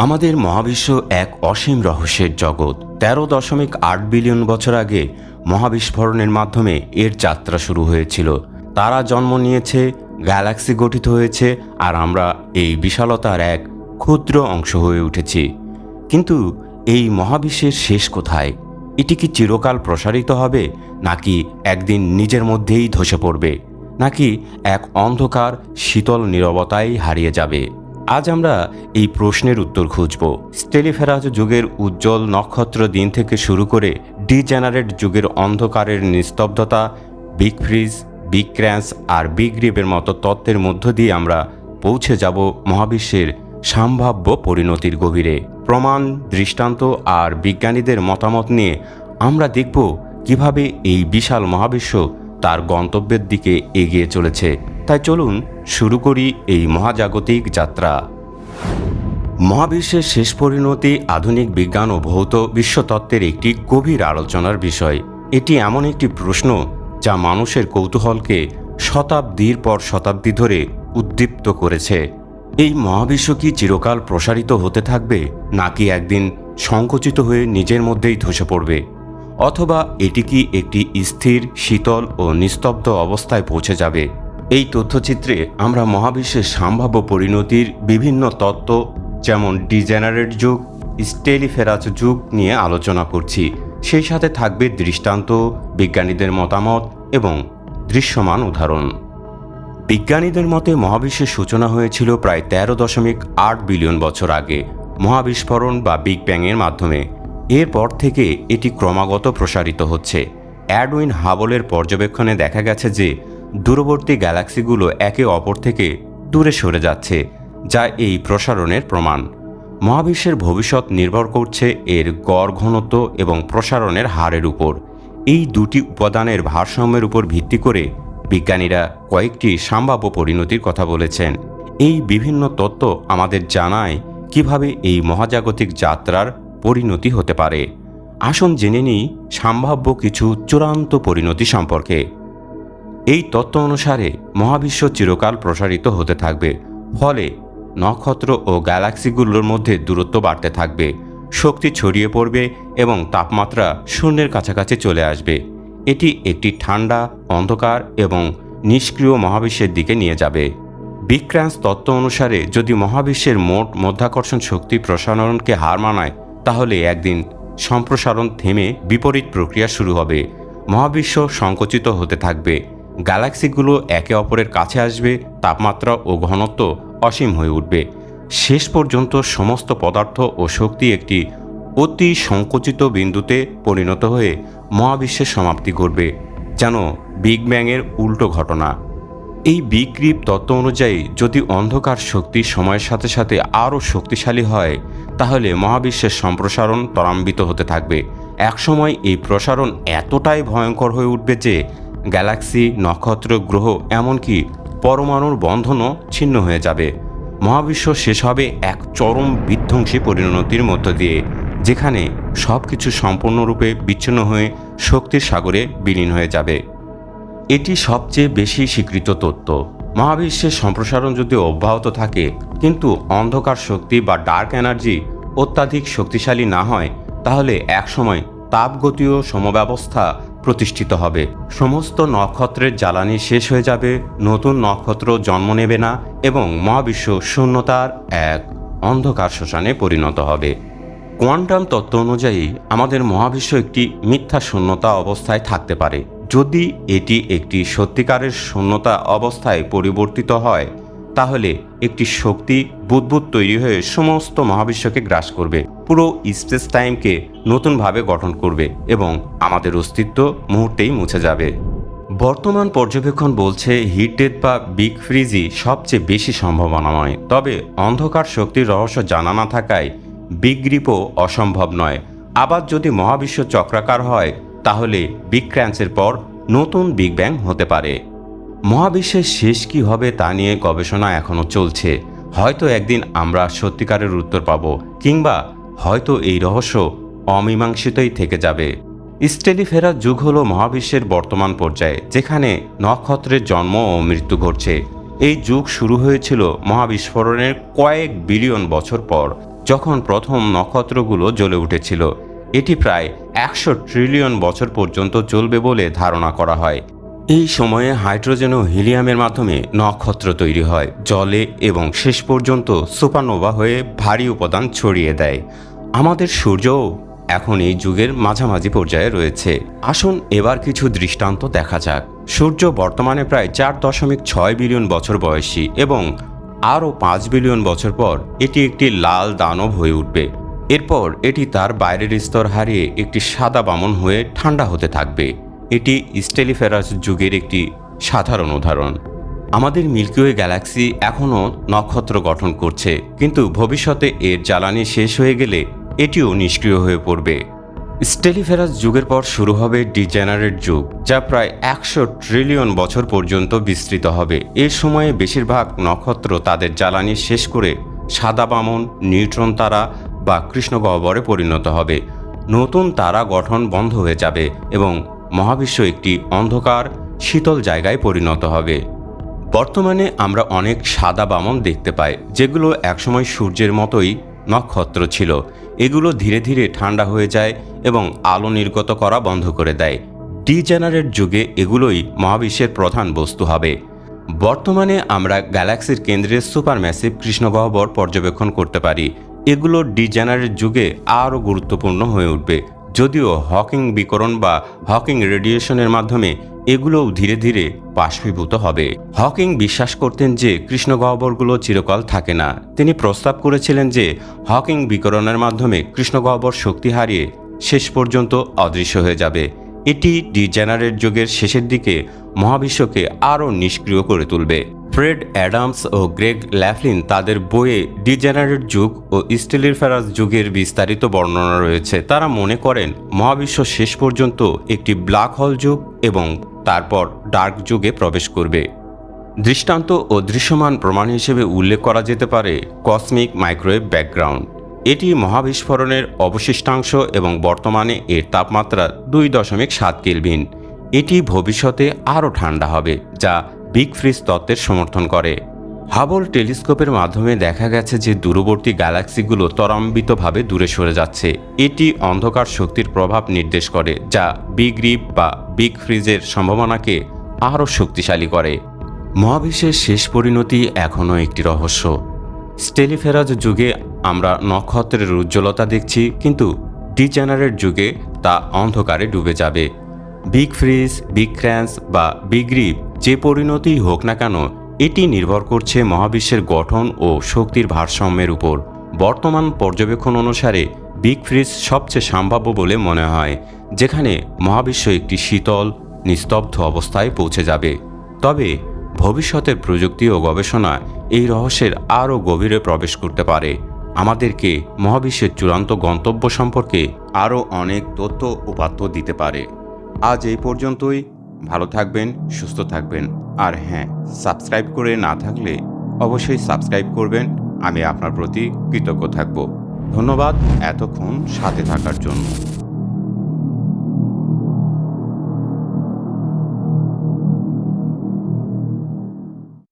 আমাদের মহাবিশ্ব এক অসীম রহস্যের জগৎ। তেরো দশমিক আট বিলিয়ন বছর আগে মহাবিস্ফোরণের মাধ্যমে এর যাত্রা শুরু হয়েছিল। তারা জন্ম নিয়েছে, গ্যালাক্সি গঠিত হয়েছে, আর আমরা এই বিশালতার এক ক্ষুদ্র অংশ হয়ে উঠেছি। কিন্তু এই মহাবিশ্বের শেষ কোথায়? এটি কি চিরকাল প্রসারিত হবে, নাকি একদিন নিজের মধ্যেই ধসে পড়বে, নাকি এক অন্ধকার, শীতল নীরবতায় হারিয়ে যাবে? আজ আমরা এই প্রশ্নের উত্তর খুঁজব। স্টেলিফেরাজ যুগের উজ্জ্বল নক্ষত্র দিন থেকে শুরু করে ডিজেনারেট যুগের অন্ধকারের নিস্তব্ধতা, বিগ ফ্রিজ, বিগ ক্র্যাশ আর বিগ রিপের মতো তত্ত্বের মধ্য দিয়ে আমরা পৌঁছে যাব মহাবিশ্বের সম্ভাব্য পরিণতির গভীরে। প্রমাণ, দৃষ্টান্ত আর বিজ্ঞানীদের মতামত নিয়ে আমরা দেখব কীভাবে এই বিশাল মহাবিশ্ব তার গন্তব্যের দিকে এগিয়ে চলেছে। তাই চলুন শুরু করি এই মহাজাগতিক যাত্রা। মহাবিশ্বের শেষ পরিণতি আধুনিক বিজ্ঞান ও ভৌত বিশ্বতত্ত্বের একটি গভীর আলোচনার বিষয়। এটি এমন একটি প্রশ্ন যা মানুষের কৌতূহলকে শতাব্দীর পর শতাব্দী ধরে উদ্দীপ্ত করেছে। এই মহাবিশ্ব কি চিরকাল প্রসারিত হতে থাকবে, নাকি একদিন সংকুচিত হয়ে নিজের মধ্যেই ধসে পড়বে? অথবা এটি কি একটি স্থির, শীতল ও নিস্তব্ধ অবস্থায় পৌঁছে যাবে? এই তথ্যচিত্রে আমরা মহাবিশ্বের সম্ভাব্য পরিণতির বিভিন্ন তত্ত্ব, যেমন ডিজেনারেট যুগ, স্টেলিফেরাস যুগ নিয়ে আলোচনা করছি। সেই সাথে থাকবে দৃষ্টান্ত, বিজ্ঞানীদের মতামত এবং দৃশ্যমান উদাহরণ। বিজ্ঞানীদের মতে মহাবিশ্বের সূচনা হয়েছিল প্রায় তেরো দশমিক আট বিলিয়ন বছর আগে, মহাবিস্ফোরণ বা বিগ ব্যাংয়ের মাধ্যমে। এরপর থেকে এটি ক্রমাগত প্রসারিত হচ্ছে। অ্যাডউইন হাবলের পর্যবেক্ষণে দেখা গেছে যে দূরবর্তী গ্যালাক্সিগুলো একে অপর থেকে দূরে সরে যাচ্ছে, যা এই প্রসারণের প্রমাণ। মহাবিশ্বের ভবিষ্যৎ নির্ভর করছে এর গড় ঘনত্ব এবং প্রসারণের হারের উপর। এই দুটি উপাদানের ভারসাম্যের উপর ভিত্তি করে বিজ্ঞানীরা কয়েকটি সম্ভাব্য পরিণতির কথা বলেছেন। এই বিভিন্ন তত্ত্ব আমাদের জানায় কীভাবে এই মহাজাগতিক যাত্রার পরিণতি হতে পারে। আসুন জেনে নিই সম্ভাব্য কিছু চূড়ান্ত পরিণতি সম্পর্কে। এই তত্ত্ব অনুসারে মহাবিশ্ব চিরকাল প্রসারিত হতে থাকবে, ফলে নক্ষত্র ও গ্যালাক্সিগুলোর মধ্যে দূরত্ব বাড়তে থাকবে, শক্তি ছড়িয়ে পড়বে এবং তাপমাত্রা শূন্যের কাছাকাছি চলে আসবে। এটি একটি ঠান্ডা, অন্ধকার এবং নিষ্ক্রিয় মহাবিশ্বের দিকে নিয়ে যাবে। বিক্রান্স তত্ত্ব অনুসারে যদি মহাবিশ্বের মোট মধ্যাকর্ষণ শক্তি প্রসারণকে হার মানায়, তাহলে একদিন সম্প্রসারণ থেমে বিপরীত প্রক্রিয়া শুরু হবে। মহাবিশ্ব সংকুচিত হতে থাকবে। গ্যালাক্সিগুলো একে অপরের কাছে আসবে, তাপমাত্রা ও ঘনত্ব অসীম হয়ে উঠবে। শেষ পর্যন্ত সমস্ত পদার্থ ও শক্তি একটি অতি সংকুচিত বিন্দুতে পরিণত হয়ে মহাবিশ্বের সমাপ্তি ঘটবে, যেন বিগ ব্যাংয়ের উল্টো ঘটনা। এই বিগ রিপ তত্ত্ব অনুযায়ী যদি অন্ধকার শক্তি সময়ের সাথে সাথে আরও শক্তিশালী হয়, তাহলে মহাবিশ্বের সম্প্রসারণ ত্বরান্বিত হতে থাকবে। একসময় এই প্রসারণ এতটাই ভয়ঙ্কর হয়ে উঠবে যে গ্যালাক্সি, নক্ষত্র, গ্রহ, এমনকি পরমাণুর বন্ধনও ছিন্ন হয়ে যাবে। মহাবিশ্ব শেষ হবে এক চরম বিধ্বংসী পরিণতির মধ্য দিয়ে, যেখানে সব কিছু সম্পূর্ণরূপে বিচ্ছিন্ন হয়ে শক্তির সাগরে বিলীন হয়ে যাবে। এটি সবচেয়ে বেশি স্বীকৃত তত্ত্ব। মহাবিশ্বের সম্প্রসারণ যদি অব্যাহত থাকে, কিন্তু অন্ধকার শক্তি বা ডার্ক এনার্জি অত্যাধিক শক্তিশালী না হয়, তাহলে একসময় তাপগতীয় সমব্যবস্থা প্রতিষ্ঠিত হবে। সমস্ত নক্ষত্রের জ্বালানি শেষ হয়ে যাবে, নতুন নক্ষত্র জন্ম নেবে না এবং মহাবিশ্ব শূন্যতার এক অন্ধকার শ্মশানে পরিণত হবে। কোয়ান্টাম তত্ত্ব অনুযায়ী আমাদের মহাবিশ্ব একটি মিথ্যা শূন্যতা অবস্থায় থাকতে পারে। যদি এটি একটি সত্যিকারের শূন্যতা অবস্থায় পরিবর্তিত হয় তাহলে একটি শক্তি বুদ্বুদ তৈরি হয়ে সমস্ত মহাবিশ্বকে গ্রাস করবে। পুরো স্পেস টাইমকে নতুনভাবে গঠন করবে এবং আমাদের অস্তিত্ব মুহূর্তেই মুছে যাবে। বর্তমান পর্যবেক্ষণ বলছে হিট বা বিগ ফ্রিজই সবচেয়ে বেশি সম্ভাবনাময়। তবে অন্ধকার শক্তির রহস্য জানা না থাকায় বিগ রিপও অসম্ভব নয়। আবার যদি মহাবিশ্ব চক্রাকার হয়, তাহলে বিগ ক্র্যান্সের পর নতুন বিগ ব্যাং হতে পারে। মহাবিশ্বের শেষ কি হবে তা নিয়ে গবেষণা এখনও চলছে। হয়তো একদিন আমরা সত্যিকারের উত্তর পাব, কিংবা হয়তো এই রহস্য অমীমাংসিতই থেকে যাবে। স্টেলিফেরার যুগ হল মহাবিশ্বের বর্তমান পর্যায়ে, যেখানে নক্ষত্রের জন্ম ও মৃত্যু ঘটছে। এই যুগ শুরু হয়েছিল মহাবিস্ফোরণের কয়েক বিলিয়ন বছর পর, যখন প্রথম নক্ষত্রগুলো জ্বলে উঠেছিল। এটি প্রায় একশো ট্রিলিয়ন বছর পর্যন্ত চলবে বলে ধারণা করা হয়। এই সময়ে হাইড্রোজেন ও হিলিয়ামের মাধ্যমে নক্ষত্র তৈরি হয়। জলে এবং শেষ পর্যন্ত সুপারনোভা হয়ে ভারী উপাদান ছড়িয়ে দেয়। আমাদের সূর্যও এখন এই যুগের মাঝামাঝি পর্যায়ে রয়েছে। আসুন এবার কিছু দৃষ্টান্ত দেখা যাক। সূর্য বর্তমানে প্রায় চার দশমিক ছয় বিলিয়ন বছর বয়সী এবং আরও পাঁচ বিলিয়ন বছর পর এটি একটি লাল দানব হয়ে উঠবে। এরপর এটি তার বাইরের স্তর হারিয়ে একটি সাদা বামন হয়ে ঠান্ডা হতে থাকবে। এটি স্টেলিফেরাস যুগের একটি সাধারণ উদাহরণ। আমাদের মিল্কিওয়ে গ্যালাক্সি এখনও নক্ষত্র গঠন করছে, কিন্তু ভবিষ্যতে এর জ্বালানি শেষ হয়ে গেলে এটিও নিষ্ক্রিয় হয়ে পড়বে। স্টেলিফেরাস যুগের পর শুরু হবে ডিজেনারেট যুগ, যা প্রায় একশো ট্রিলিয়ন বছর পর্যন্ত বিস্তৃত হবে। এ সময়ে বেশিরভাগ নক্ষত্র তাদের জ্বালানি শেষ করে সাদা বামন, নিউট্রন তারা বা কৃষ্ণগহ্বরে পরিণত হবে। নতুন তারা গঠন বন্ধ হয়ে যাবে এবং মহাবিশ্ব একটি অন্ধকার, শীতল জায়গায় পরিণত হবে। বর্তমানে আমরা অনেক সাদা বামন দেখতে পাই, যেগুলো একসময় সূর্যের মতোই নক্ষত্র ছিল। এগুলো ধীরে ধীরে ঠান্ডা হয়ে যায় এবং আলো নির্গত করা বন্ধ করে দেয়। ডিজেনারেট যুগে এগুলোই মহাবিশ্বের প্রধান বস্তু হবে। বর্তমানে আমরা গ্যালাক্সির কেন্দ্রের সুপারম্যাসিভ কৃষ্ণগহ্বর পর্যবেক্ষণ করতে পারি। এগুলো ডিজেনারেট যুগে আরও গুরুত্বপূর্ণ হয়ে উঠবে। যদিও হকিং বিকরণ বা হকিং রেডিয়েশনের মাধ্যমে এগুলোও ধীরে ধীরে বাষ্পীভূত হবে। হকিং বিশ্বাস করতেন যে কৃষ্ণগহ্বরগুলো চিরকাল থাকে না। তিনি প্রস্তাব করেছিলেন যে হকিং বিকরণের মাধ্যমে কৃষ্ণগহ্বর শক্তি হারিয়ে শেষ পর্যন্ত অদৃশ্য হয়ে যাবে। এটি ডিজেনারেট যুগের শেষের দিকে মহাবিশ্বকে আরও নিষ্ক্রিয় করে তুলবে। ফ্রেড অ্যাডামস ও গ্রেগ ল্যাফলিন তাদের বইয়ে ডিজেনারেট যুগ ও স্টেলিফেরাস যুগের বিস্তারিত বর্ণনা রয়েছে। তারা মনে করেন, মহাবিশ্ব শেষ পর্যন্ত একটি ব্ল্যাক হল যুগ এবং তারপর ডার্ক যুগে প্রবেশ করবে। দৃষ্টান্ত ও দৃশ্যমান প্রমাণ হিসেবে উল্লেখ করা যেতে পারে কসমিক মাইক্রোওয়েভ ব্যাকগ্রাউন্ড। এটি মহাবিস্ফোরণের অবশিষ্টাংশ এবং বর্তমানে এর তাপমাত্রা দুই দশমিক সাত কেলভিন। এটি ভবিষ্যতে আরও ঠান্ডা হবে, যা বিগ ফ্রিজ তত্ত্বের সমর্থন করে। হাবল টেলিস্কোপের মাধ্যমে দেখা গেছে যে দূরবর্তী গ্যালাক্সিগুলো ত্বরান্বিতভাবে দূরে সরে যাচ্ছে। এটি অন্ধকার শক্তির প্রভাব নির্দেশ করে, যা বিগ রিপ বা বিগ ফ্রিজের সম্ভাবনাকে আরও শক্তিশালী করে। মহাবিশ্বের শেষ পরিণতি এখনও একটি রহস্য। স্টেলিফেরাজ যুগে আমরা নক্ষত্রের উজ্জ্বলতা দেখছি, কিন্তু ডিজেনারেট যুগে তা অন্ধকারে ডুবে যাবে। বিগ ফ্রিজ, বিগ ক্র্যান্স বা বিগ রিপ যে পরিণতিই হোক না কেন, এটি নির্ভর করছে মহাবিশ্বের গঠন ও শক্তির ভারসাম্যের উপর। বর্তমান পর্যবেক্ষণ অনুসারে, বিগ ফ্রিজ সবচেয়ে সম্ভাব্য বলে মনে হয়, যেখানে মহাবিশ্ব একটি শীতল, নিস্তব্ধ অবস্থায় পৌঁছে যাবে। তবে, ভবিষ্যতের প্রযুক্তি ও গবেষণা এই রহস্যের আরও গভীরে প্রবেশ করতে পারে। আমাদেরকে মহাবিশ্বের চূড়ান্ত গন্তব্য সম্পর্কে আরও অনেক তথ্য উপাত্ত দিতে পারে। আজ এই পর্যন্তই। ভালো থাকবেন, সুস্থ থাকবেন। আর হ্যাঁ সাবস্ক্রাইব করে না থাকলে অবশ্যই সাবস্ক্রাইব করবেন। আমি আপনার প্রতি কৃতজ্ঞ থাকব। ধন্যবাদ এতক্ষণ সাথে থাকার জন্য।